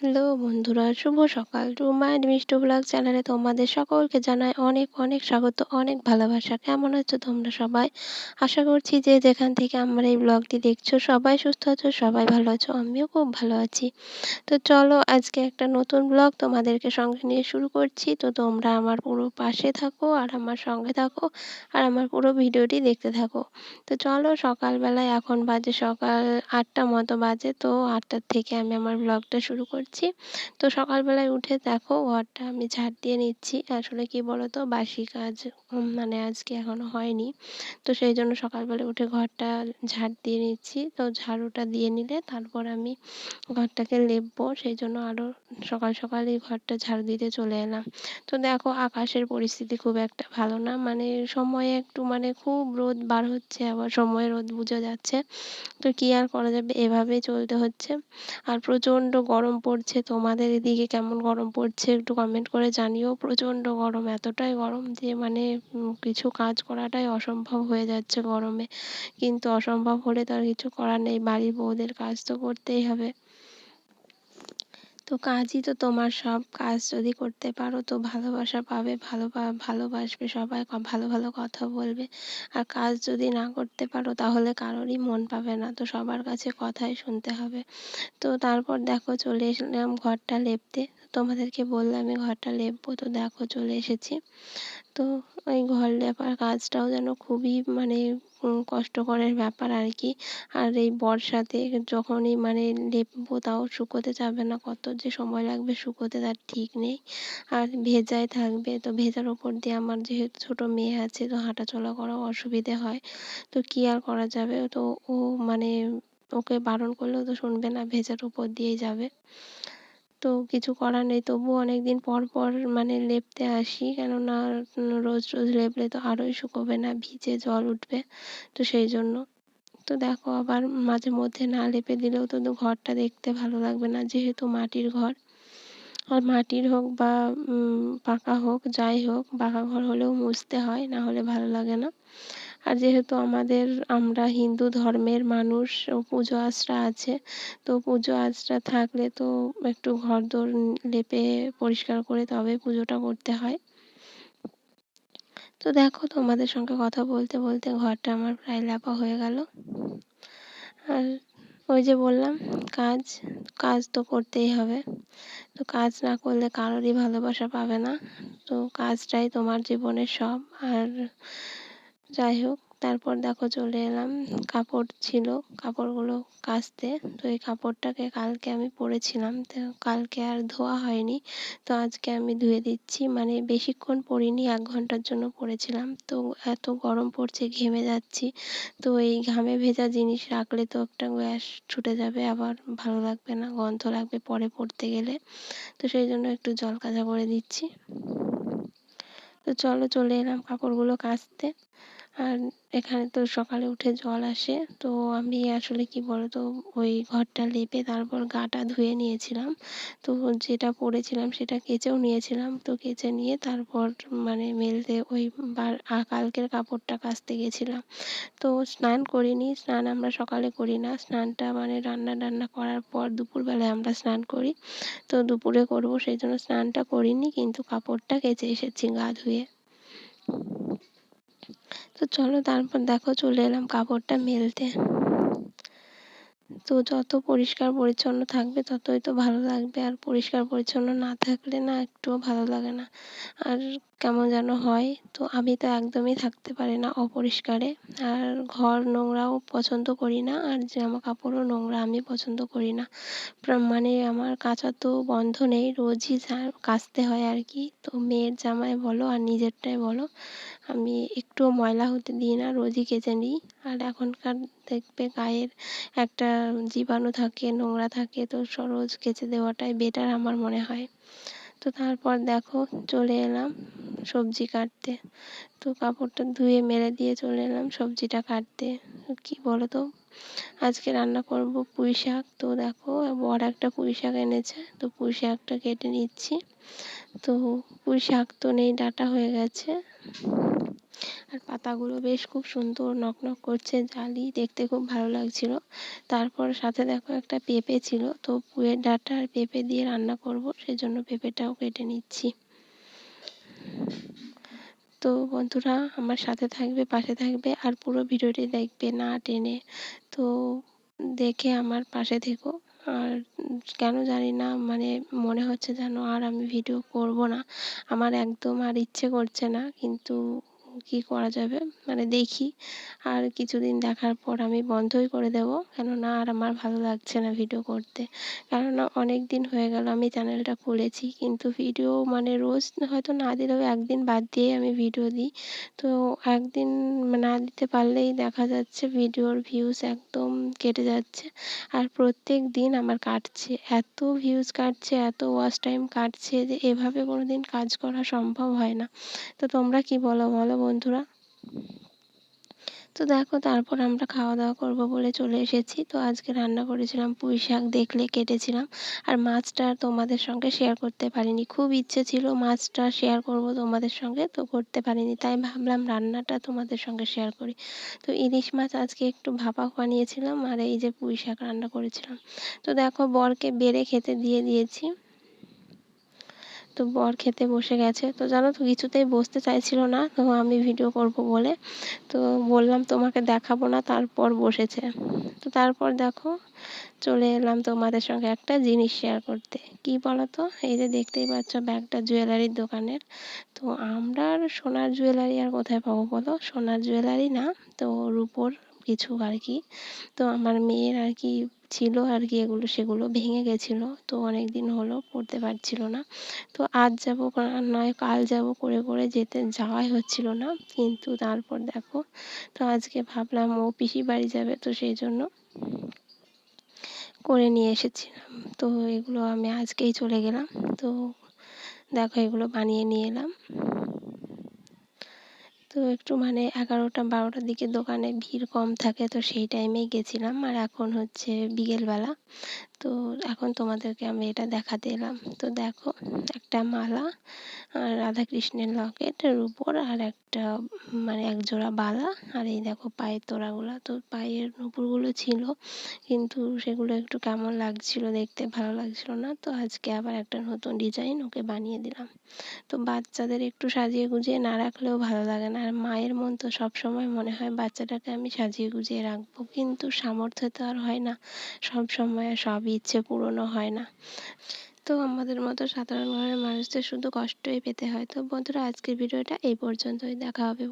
Hello বন্ধুরা, শুভ সকাল। রুমায়ণ মিষ্ট ব্লগ চ্যানেলে তোমাদের সকলকে জানাই অনেক অনেক স্বাগত, অনেক ভালোবাসা। কেমন আছো তোমরা সবাই? আশা করছি যে যেখান থেকে আমার এই ব্লগটি দেখছ, সবাই সুস্থ আছো, সবাই ভালো আছো, আমিও খুব ভালো আছি। তো চলো আজকে একটা নতুন ব্লগ তোমাদেরকে সঙ্গে নিয়ে শুরু করছি। তো তোমরা আমার পুরো পাশে থাকো, আর আমার সঙ্গে থাকো, আর আমার পুরো ভিডিওটি দেখতে থাকো। তো চলো সকালবেলায় এখন বাজে সকাল আটটা মতো বাজে, তো আটটার থেকে আমি আমার ব্লগটা শুরু করছি। তো সকালবেলায় উঠে দেখো ঘরটা আমি ঝাড় দিয়ে নিচ্ছি। আসলে কি বলো তো বাসি কাজ মানে আজকে এখনও হয়নি। তো সেই জন্য সকালবেলা উঠে ঘরটা ঝাড় দিয়ে নিচ্ছি। তো ঝাড়ুটা দিয়ে নিলে তারপর আমি ঘরটাকে লেপবো। সেই জন্য আরও সকাল সকালই ঘরটা ঝাড়ু দিতে চলে এলাম। তো দেখো আকাশের পরিস্থিতি খুব একটা ভালো না। মানে সময়ে একটু মানে খুব রোদ বার হচ্ছে, আবার সময়ে রোদ বোঝা যাচ্ছে। তো কি আর করা যাবে? এভাবেই চলতে হচ্ছে। আর প্রচণ্ড গরম পড়ছে। তোমাদের এদিকে কেমন গরম পড়ছে একটু কমেন্ট করে জানিও। প্রচণ্ড গরম, এতটাই গরম যে মানে কিছু কাজ করাটাই অসম্ভব হয়ে যাচ্ছে গরমে। কিন্তু অসম্ভব হলে তো আর কিছু করার নেই, বাড়ির বউদের কাজ তো করতেই হবে। তো কাজই তো তোমার সব কাজ যদি করতে পারো তো ভালোবাসা পাবে, ভালো ভালোবাসবে সবাই ভালো ভালো কথা বলবে। আর কাজ যদি না করতে পারো তাহলে কারোরই মন পাবে না, তো সবার কাছে কথাই শুনতে হবে। তো তারপর দেখো চলে এসলাম ঘরটা লেপতে, তোমাদেরকে বললাম আমি ঘরটা লেপবো, তো দেখো চলে এসেছি। তো ওই ঘর লেপার কাজটাও যেন খুবই মানে কষ্টকরের ব্যাপার আর কি আর এই বর্ষাতে যখনই মানে লেপবো তাও শুকোতে যাবে না, কত যে সময় লাগবে শুকোতে তার ঠিক নেই। আর ভেজাই থাকবে, তো ভেজার ওপর দিয়ে আমার যেহেতু ছোটো মেয়ে আছে, তো হাঁটা চলা করাও অসুবিধে হয়। তো কী আর করা যাবে? তো ও মানে ওকে বারণ করলেও তো শুনবে না, ভেজার উপর দিয়েই যাবে। তো কিছু করার নেই। তবুও অনেক দিন পর পর মানে লেপতে আসি। কেননা রোজ রোজ লেপলে তো আরোই শুকোবে না, ভিজে জল উঠবে। তো সেই জন্য। তো দেখো, আবার মাঝে মধ্যে না লেপে দিলেও তো ঘরটা দেখতে ভালো লাগবে না, যেহেতু মাটির ঘর। আর মাটির হোক বা পাকা হোক, যাই হোক, পাকা ঘর হলেও মুছতে হয়, না হলে ভালো লাগে না। আর যেহেতু আমাদের, আমরা হিন্দু ধর্মের মানুষ পুজো আচরা আছে, তো পুজো আচরা থাকলে তো একটু ঘর দোর লেপে পরিষ্কার করে তবে পুজোটা করতে হয়। তো দেখো তোমাদের সঙ্গে কথা বলতে বলতে ঘরটা আমার প্রায় লেপা হয়ে গেল। আর ওই যে বললাম, কাজ কাজ তো করতেই হবে। তো কাজ না করলে কারোরই ভালোবাসা পাবে না। তো কাজটাই তোমার জীবনের সব। আর যাই হোক, তারপর দেখো চলে এলাম। কাপড় ছিল, কাপড়গুলো কাচতে। তো এই কাপড়টাকে কালকে আমি পরেছিলাম। তো কালকে আর ধোয়া হয়নি। তো আজকে আমি ধুয়ে দিচ্ছি। মানে বেশিক্ষণ পরিনি, এক ঘণ্টার জন্য পরেছিলাম। তো এত গরম পড়ছে, ঘেমে যাচ্ছি। তো এই ঘামে ভেজা জিনিস রাখলে তো একটা গ্যাস ছুটে যাবে। আবার ভালো লাগবে না, গন্ধ লাগবে পরে পরতে গেলে। তো সেই জন্য একটু জল কাঁচা করে দিচ্ছি। তো চলো চলে এলাম কাপড়গুলো কাচতে। আর এখানে তো সকালে উঠে জল আসে। তো আমি আসলে কি বলতো, ওই ঘরটা লেপে তারপর গাটা ধুয়ে নিয়েছিলাম। তো যেটা পরেছিলাম সেটা কেচেও নিয়েছিলাম। তো কেচে নিয়ে তারপর মানে মেলতে ওই বার কালকের কাপড়টা কাচতে গেছিলাম। তো স্নান করিনি, স্নান আমরা সকালে করি না। স্নানটা মানে রান্না টান্না করার পর দুপুরবেলায় আমরা স্নান করি। তো দুপুরে করব সেই জন্য স্নানটা করিনি, কিন্তু কাপড়টা কেচে এসেছি গা ধুয়ে। তো চলো তারপর দেখো চলে এলাম কাপড়টা মেলতে। তো যত পরিষ্কার পরিচ্ছন্ন থাকবে ততই তো ভালো লাগবে, আর পরিষ্কার পরিচ্ছন্ন না থাকলে না একটুও ভালো লাগে না। আর কেমন যেন হয়। তো আমি তো একদমই থাকতে পারি না অপরিষ্কারে। আর ঘর নোংরাও পছন্দ করি না, আর জামা কাপড়ও নোংরা আমি পছন্দ করি না। মানে আমার কাচা তো বন্ধ নেই, রোজই কাচতে হয় আর কি। তো মেয়ের জামাই বলো আর নিজেরটাই বলো, আমি একটুও ময়লা হতে দিই না, রোজই কেচে নিই। আর এখনকার দেখবে গায়ের একটা জীবাণু থাকে, নোংরা থাকে, তো রোজ কেচে দেওয়াটাই বেটার আমার মনে হয়। তো তারপর দেখো চলে এলাম সবজি কাটতে। তো কাপড়টা ধুয়ে মেলে দিয়ে চলে এলাম সবজিটা কাটতে। কি বলো তো আজকে রান্না করব পুঁই শাক। তো দেখো বড় একটা পুঁই শাক এনেছে, তো পুঁই শাকটা কেটে নিচ্ছি। তো পুঁই শাক তো নেই, ডাটা হয়ে গেছে। আর পাতাগুলো বেশ খুব সুন্দর নকনক করছে, জালি দেখতে খুব ভালো লাগছিল। তারপর সাথে দেখো একটা পেঁপে ছিল, তো পুয়ের ডাঁটা আর পেঁপে দিয়ে রান্না করব, সেজন্য পেঁপেটাও কেটে নিচ্ছি। তো বন্ধুরা, আমার সাথে থাকবে, পাশে থাকবে, আর পুরো ভিডিওটি দেখবে না টেনে। তো দেখে আমার পাশে থেকো। আর কেন জানি না মানে মনে হচ্ছে যেন আর আমি ভিডিও করব না। আমার একদম আর ইচ্ছে করছে না, কিন্তু কি করা যাবে? মানে দেখি। আর কিছুদিন দেখার পর আমি বন্ধই করে দেবো। কেননা আর আমার ভালো লাগছে না ভিডিও করতে। কেননা অনেক দিন হয়ে গেল, আমি চ্যানেলটা খুলেছি। কিন্তু ভিডিও মানে রোজ হয়তো না দিলেও একদিন বাদ দিয়েই আমি ভিডিও দিই। তো একদিন না দিতে পারলেই দেখা যাচ্ছে ভিডিওর ভিউজ একদম কেটে যাচ্ছে। আর প্রত্যেক দিন আমার কাটছে। এত ভিউজ কাটছে, এত ওয়াচ টাইম কাটছে যে এভাবে কোনো দিন কাজ করা সম্ভব হয় না। তো তোমরা কি বলো? বলো বন্ধুরা। তো দেখো, তারপর আমরা খাওয়া দাওয়া করব বলে চলে এসেছি। তো আজকে রান্না করেছিলাম পুঁই শাক, দেখলে কেটেছিলাম। আর মাছটা তোমাদের সঙ্গে শেয়ার করতে পারিনি। খুব ইচ্ছে ছিল মাছটা শেয়ার করব তোমাদের সঙ্গে, তো করতে পারিনি। তাই ভাবলাম রান্নাটা তোমাদের সঙ্গে শেয়ার করি। তো ইলিশ মাছ আজকে একটু ভাপা বানিয়েছিলাম আর এই যে পুঁই শাক রান্না করেছিলাম। তো দেখো, বরকে বেড়ে খেতে দিয়ে দিয়েছি। তো বর খেতে বসে গেছে। তো জানো তো, কিছুতেই বসতে চাইছিল না, তো আমি ভিডিও করব বলে। তো বললাম, তোমাকে দেখাবো না। তারপর বসেছে। তো তারপর দেখো, চলে এলাম তোমাদের সঙ্গে একটা জিনিস শেয়ার করতে। কি বলো তো এই যে দেখতেই পাচ্ছ, ব্যাগটা জুয়েলারির দোকানের। তো আমরা আর সোনার জুয়েলারি আর কোথায় পাবো বলো? সোনার জুয়েলারি না, তো রূপোর কিছু আর কি তো আমার মেয়ের আর কি ছিল আর কি এগুলো সেগুলো ভেঙে গেছিল। তো অনেক দিন হলো পড়তে পারছিল না। তো আজ যাব নয় কাল যাব করে করে যেতে যাওয়াই হচ্ছিল না। কিন্তু তারপর দেখো, তো আজকে ভাবলাম ও পিসি বাড়ি যাবে তো সেই জন্য করে নিয়ে এসেছিলাম। তো এগুলো আমি আজকেই চলে গেলাম। তো দেখো এগুলো বানিয়ে নিয়ে এলাম। তো একটু মানে এগারোটা, বারোটার দিকে দোকানে ভিড় কম থাকে, তো সেই টাইমেই গেছিলাম। আর এখন হচ্ছে বিকেলবেলা। তো এখন তোমাদেরকে আমি এটা দেখাতে এলাম। তো দেখো, একটা মালা আর রাধাকৃষ্ণের লকেটের উপর আর একটা মানে এক জোড়া বালা। আর এই দেখো পায়ের তোড়াগুলো। তো পায়ের নুপুরগুলো ছিল, কিন্তু সেগুলো একটু কেমন লাগছিল দেখতে ভালো লাগছিল না। তো আজকে আবার একটা নতুন ডিজাইন ওকে বানিয়ে দিলাম। তো বাচ্চাদের একটু সাজিয়ে গুজিয়ে না রাখলেও ভালো লাগে না। আর মায়ের মন তো সবসময় মনে হয় বাচ্চাটাকে আমি সাজিয়ে গুজিয়ে রাখব। কিন্তু সামর্থ্য তো আর হয় না। সব সময় সব ইচ্ছে পূরণও হয় না। তো আমাদের মতো সাধারণ ঘরের মানুষদের শুধু কষ্টই পেতে হয়। তো বন্ধুরা, আজকের ভিডিওটা এই পর্যন্তই। দেখা হবে